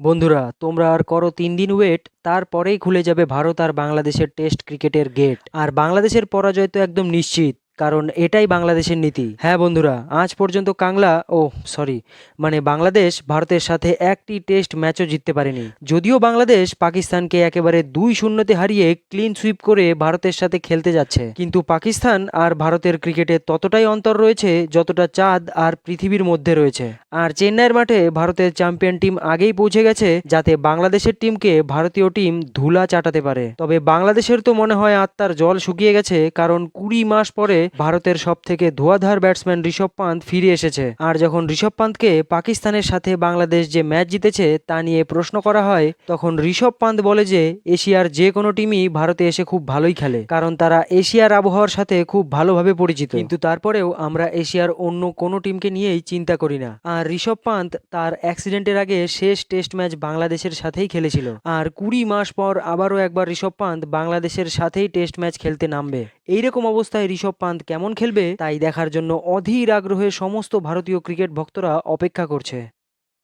বন্ধুরা, তোমরা আর করো তিন দিন ওয়েট, তারপরেই খুলে যাবে ভারত আর বাংলাদেশের টেস্ট ক্রিকেটের গেট। আর বাংলাদেশের পরাজয় তো একদম নিশ্চিত। কারণ এটাই বাংলাদেশের নীতি। হ্যাঁ বন্ধুরা, আজ পর্যন্ত কাংলা, ও সরি মানে বাংলাদেশ ভারতের সাথে একটি টেস্ট ম্যাচও জিততে পারেনি। যদিও বাংলাদেশ পাকিস্তানকে একেবারে দুই শূন্যতে হারিয়ে ক্লিন সুইপ করে ভারতের সাথে খেলতে যাচ্ছে। কিন্তু পাকিস্তান আর ভারতের ক্রিকেটে ততটাই অন্তর রয়েছে যতটা চাঁদ আর পৃথিবীর মধ্যে রয়েছে। আর চেন্নাইয়ের মাঠে ভারতের চ্যাম্পিয়ন টিম আগেই পৌঁছে গেছে যাতে বাংলাদেশের টিমকে ভারতীয় টিম ধুলা চাটাতে পারে। তবে বাংলাদেশের তো মনে হয় আত্মার জল শুকিয়ে গেছে, কারণ কুড়ি মাস পরে ভারতের সব থেকে ধোয়াধার ব্যাটসম্যান ঋষভ পান্ত ফিরে এসেছে। আর যখন ঋষভ পান্তকে পাকিস্তানের সাথে বাংলাদেশ যে ম্যাচ জিতেছে তা নিয়ে প্রশ্ন করা হয়, তখন ঋষভ পান্ত বলে যে, এশিয়ার যে কোনো টিমই ভারতে এসে খুব ভালোই খেলে, কারণ তারা এশিয়ার আবহাওয়ার সাথে খুব ভালোভাবে পরিচিত। কিন্তু তারপরেও আমরা এশিয়ার অন্য কোনো টিমকে নিয়েই চিন্তা করি না। আর ঋষভ পান্ত তার অ্যাক্সিডেন্টের আগে শেষ টেস্ট ম্যাচ বাংলাদেশের সাথেই খেলেছিল। আর কুড়ি মাস পর আবারও একবার ঋষভ পান্ত বাংলাদেশের সাথেই টেস্ট ম্যাচ খেলতে নামবে। এইরকম অবস্থায় ঋষভ পান্ত কেমন খেলবে তাই দেখার জন্য অধীর আগ্রহে সমস্ত ভারতীয় ক্রিকেট ভক্তরা অপেক্ষা করছে।